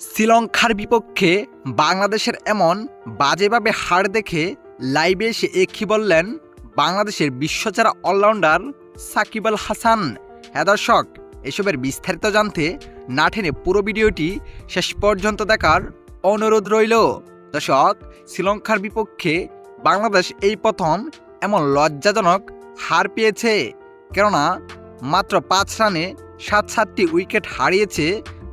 শ্রীলঙ্কার বিপক্ষে বাংলাদেশের এমন বাজেভাবে হার দেখে লাইভে এসে একই বললেন বাংলাদেশের বিশ্বচারা অলরাউন্ডার সাকিব আল হাসান। হ্যাঁ দর্শক, এসবের বিস্তারিত জানতে না টেনে পুরো ভিডিওটি শেষ পর্যন্ত দেখার অনুরোধ রইল। দর্শক, শ্রীলঙ্কার বিপক্ষে বাংলাদেশ এই প্রথম এমন লজ্জাজনক হার পেয়েছে। কেননা, মাত্র পাঁচ রানে সাত সাতটি উইকেট হারিয়েছে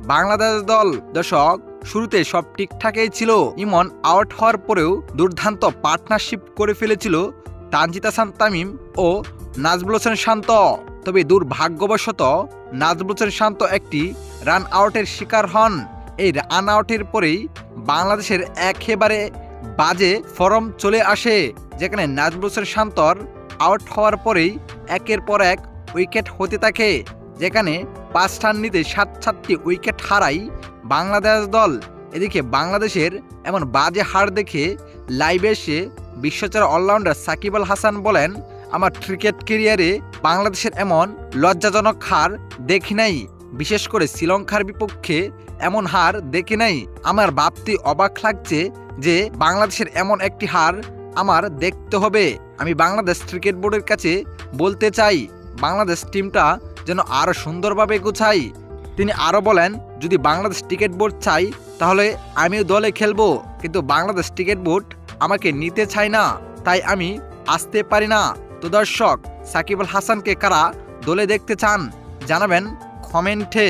বাংলাদেশ দল দর্শক, শুরুতে সব ঠিকঠাকই ছিল। ইমন আউট হওয়ার পরেও দুর্দান্ত পার্টনারশিপ করে ফেলেছিল তানজিদ হাসান তামিম ও নাজবুল হোসেন শান্ত। তবে দুর্ভাগ্যবশত নাজবুল হোসেন শান্ত একটি রান আউটের শিকার হন। এই রান আউটের পরেই বাংলাদেশের একেবারে বাজে ফরম চলে আসে, যেখানে নাজবুল হোসেন শান্তর আউট হওয়ার পরেই একের পর এক উইকেট হতে থাকে, যেখানে পাঁচ রান নিতে সাত সাতটি উইকেট হারাই বাংলাদেশ দল। এদিকে বাংলাদেশের এমন বাজে হার দেখে লাইভে এসে বিশ্বচার অলরাউন্ডার সাকিব আল হাসান বলেন, আমার ক্রিকেট কেরিয়ারে বাংলাদেশের এমন লজ্জাজনক হার দেখি নাই। বিশেষ করে শ্রীলঙ্কার বিপক্ষে এমন হার দেখি নাই। আমার ভাবতে অবাক লাগছে যে বাংলাদেশের এমন একটি হার আমার দেখতে হবে। আমি বাংলাদেশ ক্রিকেট বোর্ডের কাছে বলতে চাই, বাংলাদেশ টিমটা যেন আরও সুন্দরভাবে গুছাই তিনি আরও বলেন, যদি বাংলাদেশ ক্রিকেট বোর্ড চাই, তাহলে আমিও দলে খেলব। কিন্তু বাংলাদেশ ক্রিকেট বোর্ড আমাকে নিতে চাই না, তাই আমি আসতে পারি না। তো দর্শক, সাকিব আল হাসানকে কারা দলে দেখতে চান, জানাবেন কমেন্টে।